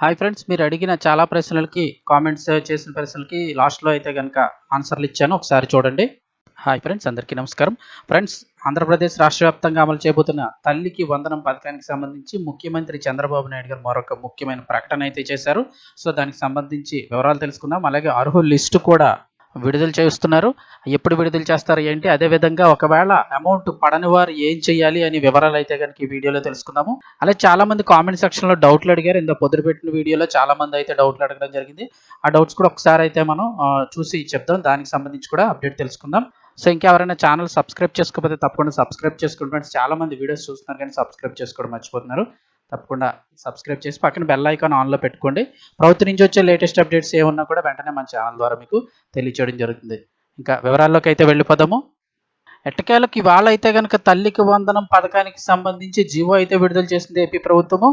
Hi friends మీరు అడిగిన చాలా ప్రశ్నలకి కామెంట్స్ చేసిన ప్రశ్నలకి లాస్ట్లో అయితే కనుక ఆన్సర్లు ఇచ్చాను. ఒకసారి చూడండి. హాయ్ ఫ్రెండ్స్ అందరికీ నమస్కారం. ఫ్రెండ్స్ ఆంధ్రప్రదేశ్ రాష్ట్ర వ్యాప్తంగా అమలు చేయబోతున్న తల్లికి వందనం పథకానికి సంబంధించి ముఖ్యమంత్రి చంద్రబాబు నాయుడు గారు మరొక ముఖ్యమైన ప్రకటన అయితే చేశారు. సో దానికి సంబంధించి వివరాలు తెలుసుకుందాం. అలాగే అర్హుల లిస్టు కూడా విడుదల చేస్తున్నారు. ఎప్పుడు విడుదల చేస్తారు ఏంటి? అదేవిధంగా ఒకవేళ అమౌంట్ పడని వారు ఏం చేయాలి అని వివరాలు అయితే కనుక ఈ వీడియోలో తెలుసుకుందాము. అలాగే చాలా మంది కామెంట్ సెక్షన్లో డౌట్లు అడిగారు. ఇంత పొద్దు పెట్టిన వీడియోలో చాలా మంది అయితే డౌట్లు అడగడం జరిగింది. ఆ డౌట్స్ కూడా ఒకసారి అయితే మనం చూసి చెప్దాం. దానికి సంబంధించి కూడా అప్డేట్ తెలుసుకుందాం. సో ఇంకెవరైనా ఛానల్ సబ్స్క్రైబ్ చేసుకోకపోతే తప్పకుండా సబ్స్క్రైబ్ చేసుకోండి ఫ్రెండ్స్ చాలా మంది వీడియోస్ చూస్తున్నారు కానీ సబ్స్క్రైబ్ చేసుకోవడం మర్చిపోతున్నారు. తప్పకుండా సబ్స్క్రైబ్ చేసి పక్కన బెల్ ఐకాన్ ఆన్లో పెట్టుకోండి. ప్రభుత్వం నుంచి వచ్చే లేటెస్ట్ అప్డేట్స్ ఏమన్నా కూడా వెంటనే మన ఛానల్ ద్వారా మీకు తెలియచేయడం జరుగుతుంది. ఇంకా వివరాల్లోకి అయితే వెళ్ళిపోదాము. ఎట్టకేలకు ఇవాళ అయితే కనుక తల్లికి వందనం పథకానికి సంబంధించి జీవో అయితే విడుదల చేసింది ఏపీ ప్రభుత్వము.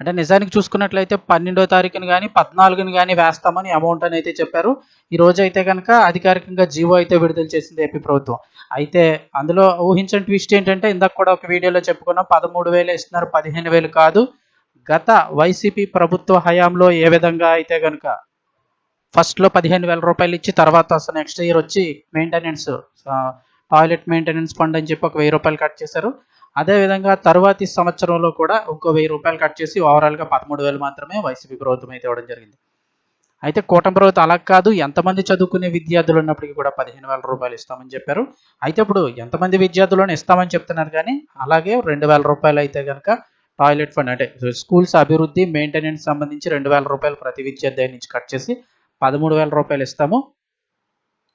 అంటే నిజానికి చూసుకున్నట్లయితే పన్నెండో తారీఖుని కానీ పద్నాలుగుని కానీ వేస్తామని అమౌంట్ అని అయితే చెప్పారు. ఈ రోజు అయితే కనుక అధికారికంగా జీవో అయితే విడుదల చేసింది ఏపీ ప్రభుత్వం. అయితే అందులో ఊహించని ట్విస్ట్ ఏంటంటే ఇందాక కూడా ఒక వీడియోలో చెప్పుకున్నాం పదమూడు వేలు ఇస్తున్నారు పదిహేను వేలు కాదు. గత వైసీపీ ప్రభుత్వ హయాంలో ఏ విధంగా అయితే కనుక ఫస్ట్లో పదిహేను వేల రూపాయలు ఇచ్చి తర్వాత అసలు నెక్స్ట్ ఇయర్ వచ్చి మెయింటెనెన్స్ టాయిలెట్ మెయింటెనెన్స్ ఫండ్ అని చెప్పి ఒక వెయ్యి రూపాయలు కట్ చేశారు. అదేవిధంగా తరువాతి సంవత్సరంలో కూడా ఇంకో వెయ్యి రూపాయలు కట్ చేసి ఓవరాల్గా పదమూడు వేలు మాత్రమే వైసీపీ ప్రభుత్వం అయితే ఇవ్వడం జరిగింది. అయితే కూటమి ప్రభుత్వం అలా కాదు ఎంతమంది చదువుకునే విద్యార్థులు ఉన్నప్పటికీ కూడా పదిహేను వేల రూపాయలు ఇస్తామని చెప్పారు. అయితే ఇప్పుడు ఎంతమంది విద్యార్థులను ఇస్తామని చెప్తున్నారు కానీ అలాగే రెండు వేల రూపాయలు అయితే కనుక టాయిలెట్ ఫండ్ అంటే స్కూల్స్ అభివృద్ధి మెయింటెనెన్స్ సంబంధించి రెండు వేల రూపాయలు ప్రతి విద్యార్థి నుంచి కట్ చేసి పదమూడు వేల రూపాయలు ఇస్తాము.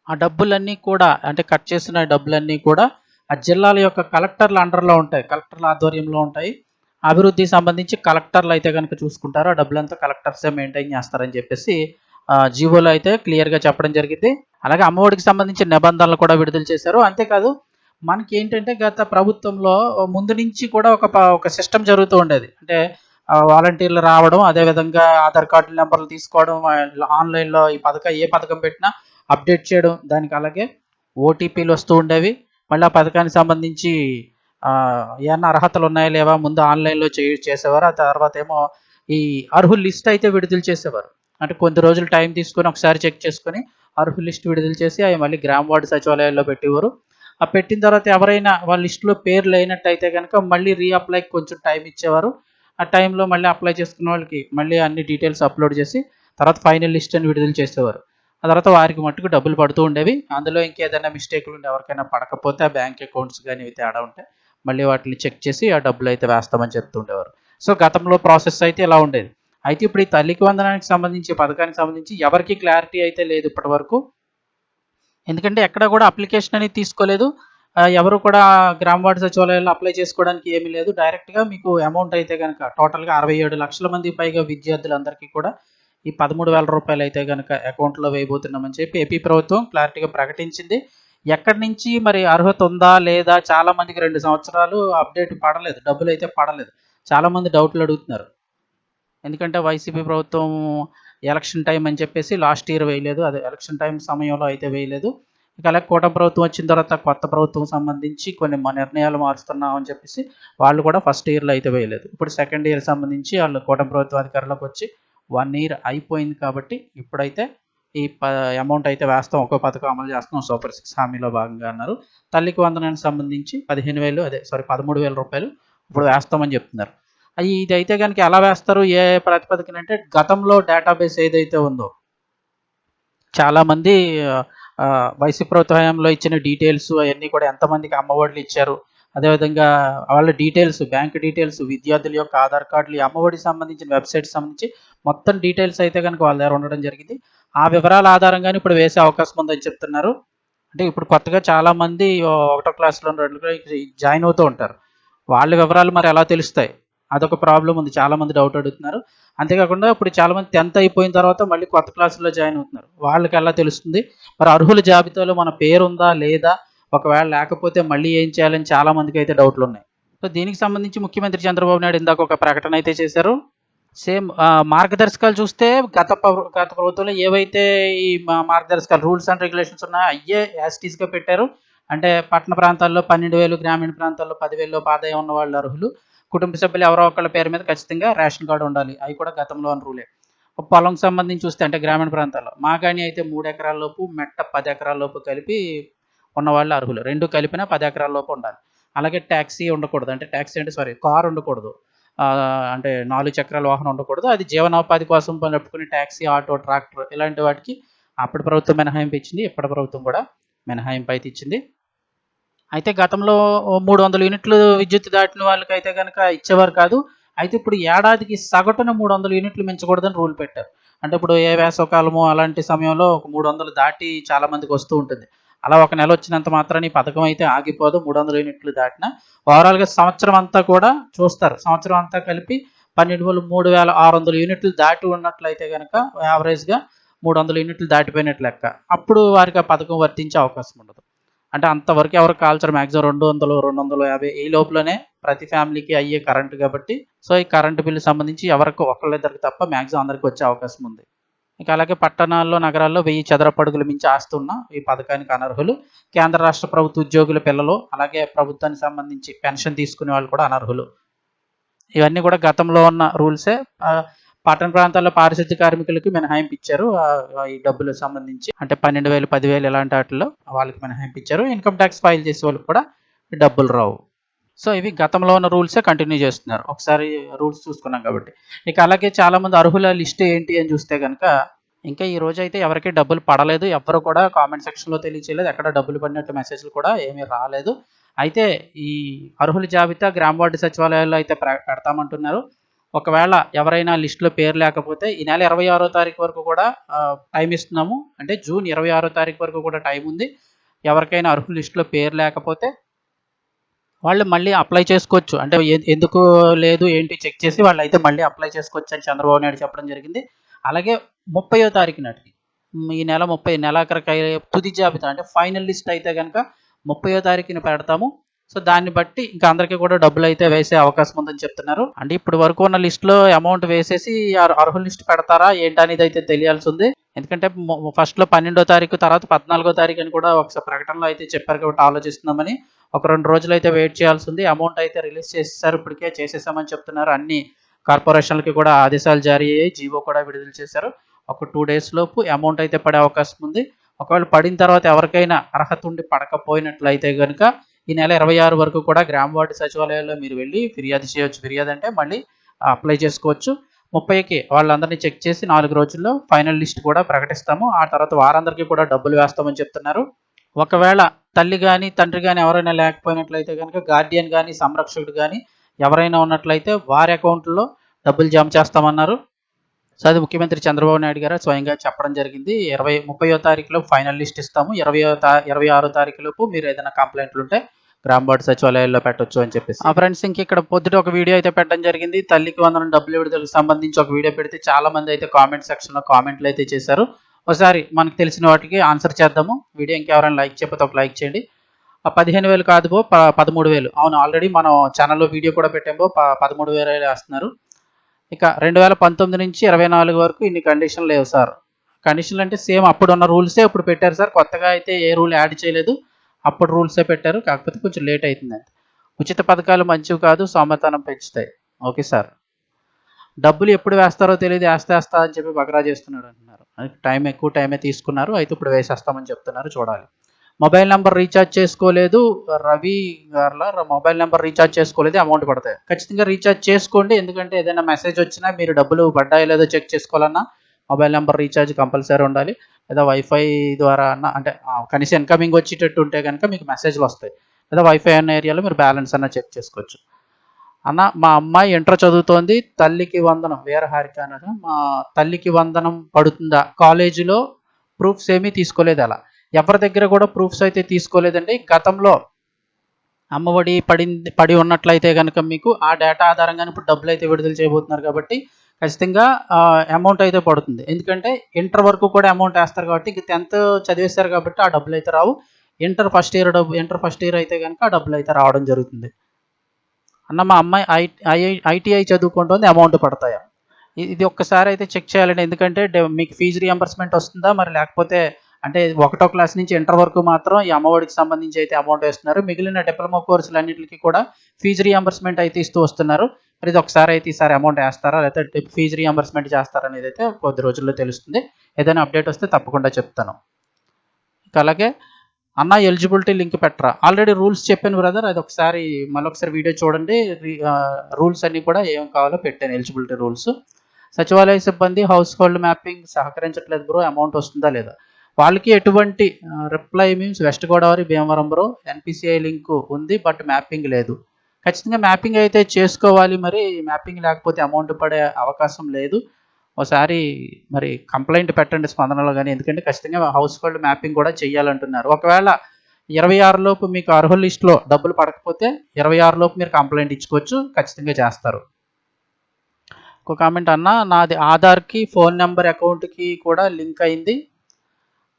ఆ డబ్బులన్నీ కూడా అంటే కట్ చేసిన డబ్బులన్నీ కూడా ఆ జిల్లాల యొక్క కలెక్టర్ల అండర్లో ఉంటాయి కలెక్టర్ల ఆధ్వర్యంలో ఉంటాయి. అభివృద్ధికి సంబంధించి కలెక్టర్లు అయితే కనుక చూసుకుంటారు. ఆ డబ్బులంతా కలెక్టర్సే మెయింటైన్ చేస్తారని చెప్పేసి జీవోలో అయితే క్లియర్గా చెప్పడం జరిగింది. అలాగే అమ్మఒడికి సంబంధించిన నిబంధనలు కూడా విడుదల చేశారు. అంతేకాదు మనకి ఏంటంటే గత ప్రభుత్వంలో ముందు నుంచి కూడా ఒక ప- ఒక సిస్టమ్ జరుగుతూ ఉండేది. అంటే వాలంటీర్లు రావడం అదేవిధంగా ఆధార్ కార్డు నెంబర్లు తీసుకోవడం ఆన్లైన్లో ఈ పథకం ఏ పథకం పెట్టినా అప్డేట్ చేయడం దానికి అలాగే ఓటీపీలు వస్తూ ఉండేవి. మళ్ళీ ఆ పథకానికి సంబంధించి ఏమన్నా అర్హతలు ఉన్నాయా లేవా? ముందు ఆన్లైన్లో చే చేసేవారు? ఆ తర్వాత ఏమో ఈ అర్హుల లిస్ట్ అయితే విడుదల చేసేవారు. అంటే కొద్ది రోజులు టైం తీసుకొని ఒకసారి చెక్ చేసుకొని అర్హుల లిస్ట్ విడుదల చేసి అవి మళ్ళీ గ్రామ వార్డు సచివాలయాల్లో పెట్టేవారు. ఆ పెట్టిన తర్వాత ఎవరైనా వాళ్ళ లిస్టులో పేర్లు అయినట్టయితే కనుక మళ్ళీ రీఅప్లై కొంచెం టైం ఇచ్చేవారు. ఆ టైంలో మళ్ళీ అప్లై చేసుకున్న వాళ్ళకి మళ్ళీ అన్ని డీటెయిల్స్ అప్లోడ్ చేసి తర్వాత ఫైనల్ లిస్ట్ అని విడుదల చేసేవారు. ఆ తర్వాత వారికి మట్టుకు డబ్బులు పడుతూ ఉండేవి. అందులో ఇంకేదైనా మిస్టేక్లు ఉండి ఎవరికైనా పడకపోతే ఆ బ్యాంక్ అకౌంట్స్ కానీ ఇవి తేడా ఉంటే మళ్ళీ వాటిని చెక్ చేసి ఆ డబ్బులు అయితే వేస్తామని చెప్తుండేవారు సో గతంలో ప్రాసెస్ అయితే ఇలా ఉండేది. అయితే ఇప్పుడు ఈ తల్లికి వందనానికి సంబంధించి పథకానికి సంబంధించి ఎవరికి క్లారిటీ అయితే లేదు ఇప్పటి వరకు ఎందుకంటే ఎక్కడ కూడా అప్లికేషన్ అనేది తీసుకోలేదు. ఎవరు కూడా గ్రామ వార్డు సచివాలయాల్లో అప్లై చేసుకోవడానికి ఏమీ లేదు. డైరెక్ట్గా మీకు అమౌంట్ అయితే కనుక టోటల్గా అరవై ఏడు లక్షల మంది పైగా విద్యార్థులందరికీ కూడా ఈ పదమూడు వేల రూపాయలు అయితే కనుక అకౌంట్లో వేయబోతున్నామని చెప్పి ఏపీ ప్రభుత్వం క్లారిటీగా ప్రకటించింది. ఎక్కడి నుంచి మరి అర్హత ఉందా లేదా చాలా మందికి రెండు సంవత్సరాలు అప్డేట్ పడలేదు డబ్బులు అయితే పడలేదు. చాలా మంది డౌట్లు అడుగుతున్నారు. ఎందుకంటే వైసీపీ ప్రభుత్వం ఎలక్షన్ టైం అని చెప్పేసి లాస్ట్ ఇయర్ వేయలేదు అదే ఎలక్షన్ టైం సమయంలో అయితే వేయలేదు. ఇక అలాగే కూటమి ప్రభుత్వం వచ్చిన తర్వాత కొత్త ప్రభుత్వం సంబంధించి కొన్ని మా నిర్ణయాలు మారుస్తున్నాం అని చెప్పేసి వాళ్ళు కూడా ఫస్ట్ ఇయర్లో అయితే వేయలేదు. ఇప్పుడు సెకండ్ ఇయర్ సంబంధించి వాళ్ళు కూటమి ప్రభుత్వం అధికారంలోకి వచ్చి వన్ ఇయర్ అయిపోయింది కాబట్టి ఇప్పుడైతే ఈ ప అమౌంట్ అయితే వేస్తాం. ఒక్కో పథకం అమలు చేస్తాం సూపర్ సిక్స్ హామీలో భాగంగా అన్నారు. తల్లికి వందనానికి సంబంధించి పదిహేను వేలు అదే సారీ పదమూడు వేల రూపాయలు ఇప్పుడు వేస్తామని చెప్తున్నారు. అవి ఇది అయితే కనుక ఎలా వేస్తారు? ఏ ప్రాతిపదికన అంటే గతంలో డేటాబేస్ ఏదైతే ఉందో చాలామంది వయసు వైసీపీ ఇచ్చిన డీటెయిల్స్ అవన్నీ కూడా ఎంతమందికి అమ్మఒడిలు ఇచ్చారు. అదేవిధంగా వాళ్ళ డీటెయిల్స్ బ్యాంక్ డీటెయిల్స్ విద్యార్థుల యొక్క ఆధార్ కార్డులు అమ్మఒడికి సంబంధించిన వెబ్సైట్ సంబంధించి మొత్తం డీటెయిల్స్ అయితే కనుక వాళ్ళ దగ్గర ఉండడం జరిగింది. ఆ వివరాల ఆధారంగానే ఇప్పుడు వేసే అవకాశం ఉందని చెప్తున్నారు. అంటే ఇప్పుడు కొత్తగా చాలామంది ఒకటో క్లాస్లో రెండు జాయిన్ అవుతూ ఉంటారు. వాళ్ళ వివరాలు మరి ఎలా తెలుస్తాయి? అదొక ప్రాబ్లం ఉంది. చాలా మంది డౌట్ అడుగుతున్నారు. అంతేకాకుండా ఇప్పుడు చాలా మంది టెన్త్ అయిపోయిన తర్వాత మళ్ళీ కొత్త క్లాసులో జాయిన్ అవుతున్నారు. వాళ్ళకి ఎలా తెలుస్తుంది? మరి అర్హుల జాబితాలో మన పేరు ఉందా లేదా? ఒకవేళ లేకపోతే మళ్ళీ ఏం చేయాలని చాలా మందికి అయితే డౌట్లు ఉన్నాయి. సో దీనికి సంబంధించి ముఖ్యమంత్రి చంద్రబాబు నాయుడు ఇందాక ఒక ప్రకటన అయితే చేశారు. సేమ్ మార్గదర్శకాలు చూస్తే గత గత ప్రభుత్వంలో ఏవైతే ఈ మా- మార్గదర్శకాలు రూల్స్ అండ్ రెగ్యులేషన్స్ ఉన్నాయో అయ్యే యాస్టీస్గా పెట్టారు. అంటే పట్టణ ప్రాంతాల్లో పన్నెండు వేలు గ్రామీణ ప్రాంతాల్లో పదివేలు ఆదాయం ఉన్న వాళ్ళు అర్హులు. కుటుంబ సభ్యులు ఎవరో ఒకళ్ళ పేరు మీద ఖచ్చితంగా రేషన్ కార్డు ఉండాలి. అవి కూడా గతంలో ఉన్న రూలే. పొలం సంబంధించి చూస్తే అంటే గ్రామీణ ప్రాంతాల్లో మాగాణి అయితే మూడు ఎకరాల లోపు మెట్ట పది ఎకరాల లోపు కలిపి ఉన్నవాళ్ళు అర్హులు. రెండు కలిపినా పది ఎకరాల లోపు ఉండాలి. అలాగే ట్యాక్సీ ఉండకూడదు. అంటే ట్యాక్సీ అంటే సారీ కార్ ఉండకూడదు. అంటే నాలుగు చక్రాల వాహనం ఉండకూడదు. అది జీవనోపాధి కోసం నడుపుకునే ట్యాక్సీ ఆటో ట్రాక్టర్ ఇలాంటి వాటికి అప్పటి ప్రభుత్వం మినహాయింపు ఇచ్చింది ఇప్పటి ప్రభుత్వం కూడా మినహాయింపు అయితే ఇచ్చింది. అయితే గతంలో మూడు వందల యూనిట్లు విద్యుత్ దాటిన వాళ్ళకి అయితే కనుక ఇచ్చేవారు కాదు. అయితే ఇప్పుడు ఏడాదికి సగటున మూడు వందల యూనిట్లు మించకూడదని రూల్ పెట్టారు. అంటే ఇప్పుడు ఏ వేసవకాలము అలాంటి సమయంలో ఒక మూడు వందలు దాటి చాలా మందికి వస్తూ ఉంటుంది. అలా ఒక నెల వచ్చినంత మాత్రాన్ని ఈ పథకం అయితే ఆగిపోదు. మూడు వందల యూనిట్లు దాటిన ఓవరాల్గా సంవత్సరం అంతా కూడా చూస్తారు. సంవత్సరం అంతా కలిపి పన్నెండు వేలు మూడు వేల ఆరు వందల యూనిట్లు దాటి ఉన్నట్లయితే కనుక యావరేజ్గా మూడు వందల యూనిట్లు దాటిపోయినట్లు లెక్క. అప్పుడు వారికి ఆ పథకం వర్తించే అవకాశం ఉండదు. అంటే అంతవరకు ఎవరు కాల్చరు. మ్యాక్సిమం రెండు వందలు రెండు వందల యాభై ఈ లోపలనే ప్రతి ఫ్యామిలీకి అయ్యే కరెంటు కాబట్టి. సో ఈ కరెంటు బిల్లు సంబంధించి ఎవరికి ఒకళ్ళిద్దరికి తప్ప మ్యాక్సిమం అందరికి వచ్చే అవకాశం ఉంది. ఇక అలాగే పట్టణాల్లో నగరాల్లో వెయ్యి చదరపడుగులు మించి ఆస్తున్న ఈ పథకానికి అనర్హులు. కేంద్ర రాష్ట్ర ప్రభుత్వ ఉద్యోగుల పిల్లలు అలాగే ప్రభుత్వానికి సంబంధించి పెన్షన్ తీసుకునే వాళ్ళు కూడా అనర్హులు. ఇవన్నీ కూడా గతంలో ఉన్న రూల్సే. పట్టణ ప్రాంతాల్లో పారిశుద్ధ్య కార్మికులకి మినహాయింపు ఇచ్చారు. ఈ డబ్బులకు సంబంధించి అంటే పన్నెండు వేలు పదివేలు ఇలాంటి వాటిలో వాళ్ళకి మినహాయింపు ఇచ్చారు. ఇన్కమ్ ట్యాక్స్ ఫైల్ చేసే వాళ్ళకి కూడా డబ్బులు రావు. సో ఇవి గతంలో ఉన్న రూల్సే కంటిన్యూ చేస్తున్నారు. ఒకసారి రూల్స్ చూసుకున్నాం కాబట్టి. ఇక అలాగే చాలా మంది అర్హుల లిస్ట్ ఏంటి అని చూస్తే కనుక ఇంకా ఈ రోజు అయితే ఎవరికి డబ్బులు పడలేదు. ఎవరు కూడా కామెంట్ సెక్షన్లో తెలియచేయలేదు. ఎక్కడ డబ్బులు పడినట్టు మెసేజ్లు కూడా ఏమీ రాలేదు. అయితే ఈ అర్హుల జాబితా గ్రామ వార్డు సచివాలయాల్లో అయితే పెడతామంటున్నారు. ఒకవేళ ఎవరైనా లిస్టులో పేరు లేకపోతే ఈ నెల ఇరవై ఆరో తారీఖు వరకు కూడా టైం ఇస్తున్నాము. అంటే జూన్ ఇరవై ఆరో తారీఖు వరకు కూడా టైం ఉంది. ఎవరికైనా అర్హుల లిస్టులో పేరు లేకపోతే వాళ్ళు మళ్ళీ అప్లై చేసుకోవచ్చు. అంటే ఎందుకు లేదు ఏంటి చెక్ చేసి వాళ్ళు అయితే మళ్ళీ అప్లై చేసుకోవచ్చు అని చంద్రబాబు నాయుడు చెప్పడం జరిగింది. అలాగే ముప్పయో తారీఖు నాటికి ఈ నెల ముప్పై నెలాఖరికి తుది జాబితా అంటే ఫైనల్ లిస్ట్ అయితే కనుక ముప్పయో తారీఖుని పెడతాము. సో దాన్ని బట్టి ఇంకా అందరికీ కూడా డబ్బులు అయితే వేసే అవకాశం ఉందని చెప్తున్నారు. అంటే ఇప్పుడు వరకు ఉన్న లిస్ట్లో అమౌంట్ వేసేసి అర్హుల లిస్ట్ పెడతారా ఏంటనేది అయితే తెలియాల్సి ఉంది. ఎందుకంటే ఫస్ట్లో పన్నెండో తారీఖు తర్వాత పద్నాలుగో తారీఖు అని కూడా ఒకసారి ప్రకటనలో అయితే చెప్పారు కాబట్టి ఆలోచిస్తున్నామని. ఒక రెండు రోజులు అయితే వెయిట్ చేయాల్సి ఉంది అమౌంట్ అయితే రిలీజ్ చేసేసారు. ఇప్పటికే చేసేసామని చెప్తున్నారు. అన్ని కార్పొరేషన్లకి కూడా ఆదేశాలు జారీ అయ్యాయి. జీవో కూడా విడుదల చేశారు. ఒక టూ డేస్ లోపు అమౌంట్ అయితే పడే అవకాశం ఉంది. ఒకవేళ పడిన తర్వాత ఎవరికైనా అర్హత ఉండి పడకపోయినట్లయితే కనుక ఈ నెల ఇరవై ఆరు వరకు కూడా గ్రామ వార్డు సచివాలయాల్లో మీరు వెళ్ళి ఫిర్యాదు చేయవచ్చు ఫిర్యాదు అంటే మళ్ళీ అప్లై చేసుకోవచ్చు. ముప్పైకి వాళ్ళందరినీ చెక్ చేసి నాలుగు రోజుల్లో ఫైనల్ లిస్ట్ కూడా ప్రకటిస్తాము. ఆ తర్వాత వారందరికీ కూడా డబ్బులు వేస్తామని చెప్తున్నారు. ఒకవేళ తల్లి కానీ తండ్రి కానీ ఎవరైనా లేకపోయినట్లయితే కనుక గార్డియన్ కానీ సంరక్షకుడు కానీ ఎవరైనా ఉన్నట్లయితే వారి అకౌంట్లో డబ్బులు జమ చేస్తామన్నారు. సో అది ముఖ్యమంత్రి చంద్రబాబు నాయుడు గారు స్వయంగా చెప్పడం జరిగింది. ఇరవై ముప్పయో తారీఖులో ఫైనల్ లిస్ట్ ఇస్తాము. ఇరవై తా ఇరవై ఆరో తారీఖులోపు మీరు ఏదైనా కంప్లైంట్లు ఉంటే గ్రామ వార్డు సచివాలయాల్లో పెట్టొచ్చు అని చెప్పేసి. ఆ ఫ్రెండ్స్ ఇంక ఇక్కడ పొద్దుట ఒక వీడియో అయితే పెట్టడం జరిగింది. తల్లికి వందనం డబ్బులు విడుదలకు సంబంధించి ఒక వీడియో పెడితే చాలా మంది అయితే కామెంట్ సెక్షన్లో కామెంట్లు అయితే చేశారు. ఒకసారి మనకు తెలిసిన వాటికి ఆన్సర్ చేద్దాము. వీడియో ఇంకెవరైనా లైక్ చెప్పితే ఒక లైక్ చేయండి. ఆ పదిహేను వేలు కాదు బో పదమూడు వేలు. అవును ఆల్రెడీ మనం ఛానల్లో వీడియో కూడా పెట్టాము ప- పదమూడు వేలు వేస్తున్నారు. ఇక రెండు వేల పంతొమ్మిది నుంచి ఇరవై నాలుగు వరకు ఇన్ని కండిషన్లు లేవు సార్ కండిషన్లు అంటే సేమ్ అప్పుడు ఉన్న రూల్సే ఇప్పుడు పెట్టారు సార్ కొత్తగా అయితే ఏ రూల్ యాడ్ చేయలేదు. అప్పుడు రూల్సే పెట్టారు. కాకపోతే కొంచెం లేట్ అవుతుంది ఉచిత పథకాలు మంచివి కాదు సోమతనం పెంచుతాయి. ఓకే సార్ డబ్బులు ఎప్పుడు వేస్తారో తెలియదు వేస్తే వేస్తా అని చెప్పి బకరా చేస్తున్నాడు అంటున్నారు. టైం ఎక్కువ టైమే తీసుకున్నారు అయితే ఇప్పుడు వేసేస్తామని చెప్తున్నారు చూడాలి. మొబైల్ నెంబర్ రీఛార్జ్ చేసుకోలేదు రవి గారుల మొబైల్ నెంబర్ రీఛార్జ్ చేసుకోలేదు అమౌంట్ పడతాయి. ఖచ్చితంగా రీఛార్జ్ చేసుకోండి ఎందుకంటే ఏదైనా మెసేజ్ వచ్చినా మీరు డబ్బులు పడ్డాయో లేదో చెక్ చేసుకోవాలన్నా మొబైల్ నెంబర్ రీఛార్జ్ కంపల్సరీ ఉండాలి. లేదా వైఫై ద్వారా అన్న అంటే కనీసం ఇన్కమింగ్ వచ్చేటట్టు ఉంటే కనుక మీకు మెసేజ్లు వస్తాయి. లేదా వైఫై అన్న ఏరియాలో మీరు బ్యాలెన్స్ అన్న చెక్ చేసుకోవచ్చు. అన్న మా అమ్మాయి ఇంటర్ చదువుతోంది తల్లికి వందనం. వీరహారిక అన్నది? మా తల్లికి వందనం పడుతుందా? కాలేజీలో ప్రూఫ్స్ ఏమీ తీసుకోలేదు అలా. ఎవరి దగ్గర కూడా ప్రూఫ్స్ అయితే తీసుకోలేదండి. గతంలో అమ్మఒడి పడింది పడి ఉన్నట్లయితే కనుక మీకు ఆ డేటా ఆధారంగానే ఇప్పుడు డబ్బులు అయితే విడుదల చేయబోతున్నారు కాబట్టి ఖచ్చితంగా అమౌంట్ అయితే పడుతుంది. ఎందుకంటే ఇంటర్ వరకు కూడా అమౌంట్ వేస్తారు కాబట్టి ఇంక టెన్త్ చదివేస్తారు కాబట్టి ఆ డబ్బులు అయితే రావు. ఇంటర్ ఫస్ట్ ఇయర్ డబ్బు ఇంటర్ ఫస్ట్ ఇయర్ అయితే కనుక ఆ డబ్బులు అయితే రావడం జరుగుతుంది. అన్న మా అమ్మాయి ఐ ఐటీఐ చదువుకుంటుంది అమౌంట్ పడతాయా? ఇది ఒక్కసారి అయితే చెక్ చేయాలండి. ఎందుకంటే మీకు ఫీజు రియంబర్స్మెంట్ వస్తుందా? మరి లేకపోతే అంటే ఒకటో క్లాస్ నుంచి ఇంటర్ వరకు మాత్రం ఈ అమ్మఒడికి సంబంధించి అయితే అమౌంట్ వేస్తున్నారు. మిగిలిన డిప్లొమా కోర్సులన్నింటికి కూడా ఫీజు రీఎంబర్స్మెంట్ అయితే ఇస్తూ వస్తున్నారు. మరి ఇది ఒకసారి అయితే ఈసారి అమౌంట్ వేస్తారా? లేకపోతే ఫీజు రీఎంబర్స్మెంట్ చేస్తారా అనేది అయితే కొద్ది రోజుల్లో తెలుస్తుంది. ఏదైనా అప్డేట్ వస్తే తప్పకుండా చెప్తాను. ఇక అలాగే అన్న ఎలిజిబిలిటీ లింక్ పెట్టరా? ఆల్రెడీ రూల్స్ చెప్పాను బ్రదర్ అది ఒకసారి మళ్ళొకసారి వీడియో చూడండి. రూల్స్ అన్నీ కూడా ఏం కావాలో పెట్టాను ఎలిజిబిలిటీ రూల్స్ సచివాలయ సిబ్బంది హౌస్ హోల్డ్ మ్యాపింగ్ సహకరించట్లేదు బ్రో అమౌంట్ వస్తుందా లేదా? వాళ్ళకి ఎటువంటి reply means west Godavari Bhimavaram bro NPCI link ఉంది బట్ మ్యాపింగ్ లేదు. ఖచ్చితంగా మ్యాపింగ్ అయితే చేసుకోవాలి మరి మ్యాపింగ్ లేకపోతే అమౌంట్ పడే అవకాశం లేదు. ఒకసారి మరి కంప్లైంట్ పెట్టండి స్పందనలో కానీ ఎందుకంటే ఖచ్చితంగా హౌస్ హోల్డ్ మ్యాపింగ్ కూడా చేయాలంటున్నారు. ఒకవేళ ఇరవై ఆరు లోపు మీకు అర్హుల లిస్ట్లో డబ్బులు పడకపోతే ఇరవై ఆరు లోపు మీరు కంప్లైంట్ ఇచ్చుకోవచ్చు ఖచ్చితంగా చేస్తారు. ఒక కామెంట్ అన్న నాది ఆధార్కి ఫోన్ నెంబర్ అకౌంట్కి కూడా లింక్ అయింది.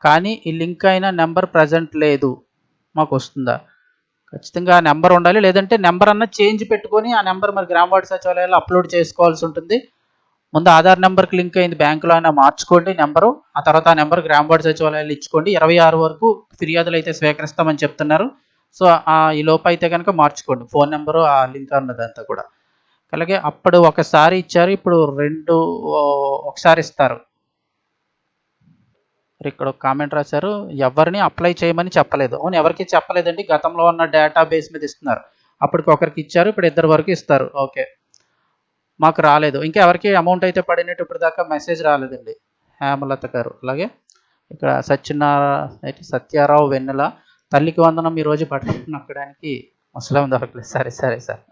కానీ ఈ లింక్ అయిన నెంబర్ ప్రజెంట్ లేదు. మాకు వస్తుందా? ఖచ్చితంగా ఆ నెంబర్ ఉండాలి. లేదంటే నెంబర్ అన్న చేంజ్ పెట్టుకొని ఆ నెంబర్ మరి గ్రామ వార్డు సచివాలయాల్లో అప్లోడ్ చేసుకోవాల్సి ఉంటుంది. ముందు ఆధార్ నెంబర్కి లింక్ అయింది బ్యాంకులో అయినా మార్చుకోండి నెంబరు. ఆ తర్వాత ఆ నెంబర్ గ్రామ వార్డు సచివాలయాలు ఇచ్చుకోండి. ఇరవై ఆరు వరకు ఫిర్యాదులు అయితే స్వీకరిస్తామని చెప్తున్నారు. సో ఈ లోపు అయితే కనుక మార్చుకోండి. ఫోన్ నెంబరు ఆ లింక్ అన్నదంతా కూడా. అలాగే అప్పుడు ఒకసారి ఇచ్చారు ఇప్పుడు రెండు ఒకసారి ఇస్తారు. ఇక్కడ ఒక కామెంట్ రాశారు ఎవరిని అప్లై చేయమని చెప్పలేదు. అవును ఎవరికి చెప్పలేదండి. గతంలో ఉన్న డేటా బేస్ మీద ఇస్తున్నారు. అప్పటికి ఒకరికి ఇచ్చారు ఇప్పుడు ఇద్దరు వరకు ఇస్తారు. ఓకే. మాకు రాలేదు. ఇంకా ఎవరికి అమౌంట్ అయితే పడినట్టు ఇప్పటిదాకా దాకా మెసేజ్ రాలేదండి. హేమలత గారు. అలాగే ఇక్కడ సత్యనారాయణ సత్యారావు వెన్నెల తల్లికి వందనం ఈరోజు బట్టలు నక్కడానికి ముసలం దొరకలేదు సరే సరే సార్.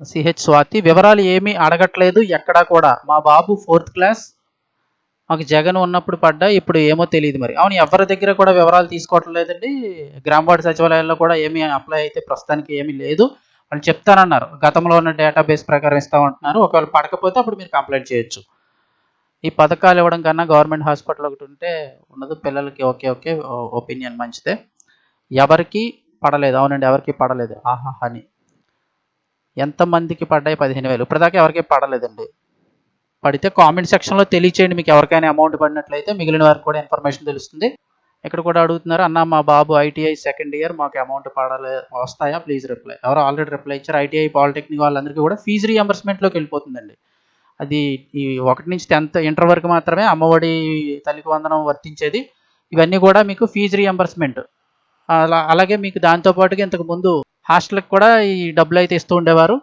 సిహెచ్ స్వాతి వివరాలు ఏమీ అడగట్లేదు ఎక్కడా కూడా. మా బాబు ఫోర్త్ క్లాస్ మాకు జగన్ ఉన్నప్పుడు పడ్డా ఇప్పుడు ఏమో తెలియదు మరి. అవును ఎవరి దగ్గర కూడా వివరాలు తీసుకోవటం లేదండి గ్రామవాడి సచివాలయాల్లో కూడా ఏమీ అప్లై అయితే ప్రస్తుతానికి ఏమీ లేదు. వాళ్ళు చెప్తానన్నారు. గతంలో ఉన్న డేటాబేస్ ప్రకారం ఇస్తామంటున్నారు ఒకవేళ పడకపోతే అప్పుడు మీరు కంప్లైంట్ చేయొచ్చు. ఈ పథకాలు ఇవ్వడం కన్నా గవర్నమెంట్ హాస్పిటల్ ఒకటి ఉంటే ఉన్నది పిల్లలకి ఓకే ఓకే ఒపీనియన్ మంచిదే. ఎవరికి పడలేదు అవునండి ఎవరికి పడలేదు. ఆహా అని. ఎంతమందికి పడ్డాయి? పదిహేను వేలు. ఇప్పటిదాకా ఎవరికి పడలేదండి. పడితే కామెంట్ సెక్షన్లో తెలియచేయండి. మీకు ఎవరికైనా అమౌంట్ పడినట్లయితే మిగిలిన వారికి కూడా ఇన్ఫర్మేషన్ తెలుస్తుంది. ఇక్కడ కూడా అడుగుతున్నారు అన్న మా బాబు ఐటీఐ సెకండ్ ఇయర్ మాకు అమౌంట్ పడాలి వస్తాయా? Please reply. ఎవరు ఆల్రెడీ రిప్లై ఇచ్చారు. ఐటీఐ పాలిటెక్నిక్ వాళ్ళందరికీ కూడా ఫీజు రీఎంబర్స్మెంట్లోకి వెళ్ళిపోతుందండి. అది ఈ ఒకటి నుంచి టెన్త్ ఇంటర్ వరకు మాత్రమే అమ్మఒడి తల్లికి వందనం వర్తించేది. ఇవన్నీ కూడా మీకు ఫీజు రీఎంబర్స్మెంట్ అలా అలాగే మీకు దాంతోపాటుగా ఇంతకు ముందు హాస్టల్కి కూడా ఈ డబ్బులు అయితే ఇస్తూ ఉండేవారు.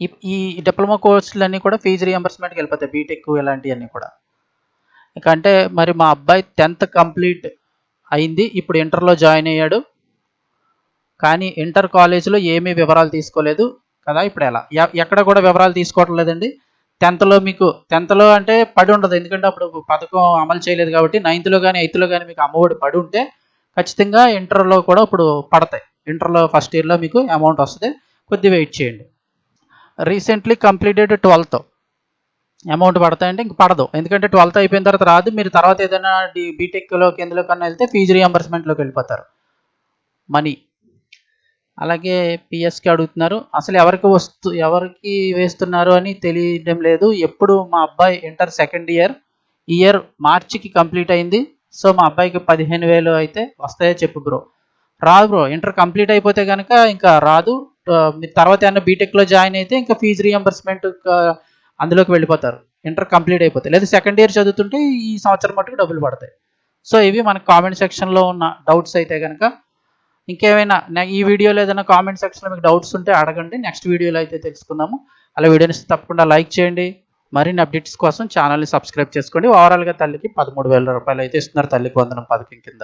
ఈ ఈ డిప్లొమా కోర్సులన్నీ కూడా ఫీజు రీఎంబర్స్మెంట్కి వెళ్ళిపోతాయి బీటెక్ ఇలాంటివన్నీ కూడా. ఇక అంటే మరి మా అబ్బాయి టెన్త్ కంప్లీట్ అయింది ఇప్పుడు ఇంటర్లో జాయిన్ అయ్యాడు. కానీ ఇంటర్ కాలేజీలో ఏమీ వివరాలు తీసుకోలేదు కదా ఇప్పుడు ఎలా? ఎక్కడ కూడా వివరాలు తీసుకోవటం లేదండి. టెన్త్లో మీకు టెన్త్లో అంటే పడి ఉండదు. ఎందుకంటే అప్పుడు పథకం అమలు చేయలేదు కాబట్టి నైన్త్లో కానీ ఎయిత్లో కానీ మీకు అమ్మఒడి పడి ఉంటే ఖచ్చితంగా ఇంటర్లో కూడా ఇప్పుడు పడతాయి. ఇంటర్లో ఫస్ట్ ఇయర్లో మీకు అమౌంట్ వస్తుంది. కొద్ది వెయిట్ చేయండి. Recently completed twelfth. అమౌంట్ పడతాయంటే ఇంక పడదు. ఎందుకంటే ట్వెల్త్ అయిపోయిన తర్వాత రాదు. మీరు తర్వాత ఏదైనా డి బీటెక్లో కిందలో కన్నా వెళ్తే ఫీజు రియంబర్స్మెంట్లోకి వెళ్ళిపోతారు. మనీ. అలాగే పిఎస్కి అడుగుతున్నారు. అసలు ఎవరికి వస్తు ఎవరికి వేస్తున్నారు అని తెలియడం లేదు. ఎప్పుడు మా అబ్బాయి ఇంటర్ సెకండ్ ఇయర్. ఇయర్ మార్చికి కంప్లీట్ అయింది. సో మా అబ్బాయికి పదిహేను వేలు అయితే వస్తాయో చెప్పు బ్రో. రాదు బ్రో. ఇంటర్ కంప్లీట్ అయిపోతే కనుక ఇంకా రాదు. మీరు తర్వాత ఏమన్నా బీటెక్లో జాయిన్ అయితే ఇంకా ఫీజు రియంబర్స్మెంట్ అందులోకి వెళ్ళిపోతారు. ఇంటర్ కంప్లీట్ అయిపోతాయి. లేదా సెకండ్ ఇయర్ చదువుతుంటే ఈ సంవత్సరం మటుకు డబ్బులు పడతాయి. సో ఇవి మనకు కామెంట్ సెక్షన్లో ఉన్న డౌట్స్ అయితే కనుక ఇంకేమైనా ఈ వీడియోలో ఏదైనా కామెంట్ సెక్షన్లో మీకు డౌట్స్ ఉంటే అడగండి. నెక్స్ట్ వీడియోలో అయితే తెలుసుకుందాము. అలా వీడియోని తప్పకుండా లైక్ చేయండి. మరిన్ని అప్డేట్స్ కోసం ఛానల్ని సబ్స్క్రైబ్ చేసుకోండి. ఓవరాల్గా తల్లికి పదమూడు వేల రూపాయలు అయితే ఇస్తున్నారు తల్లికి వందనం పథకం కింద.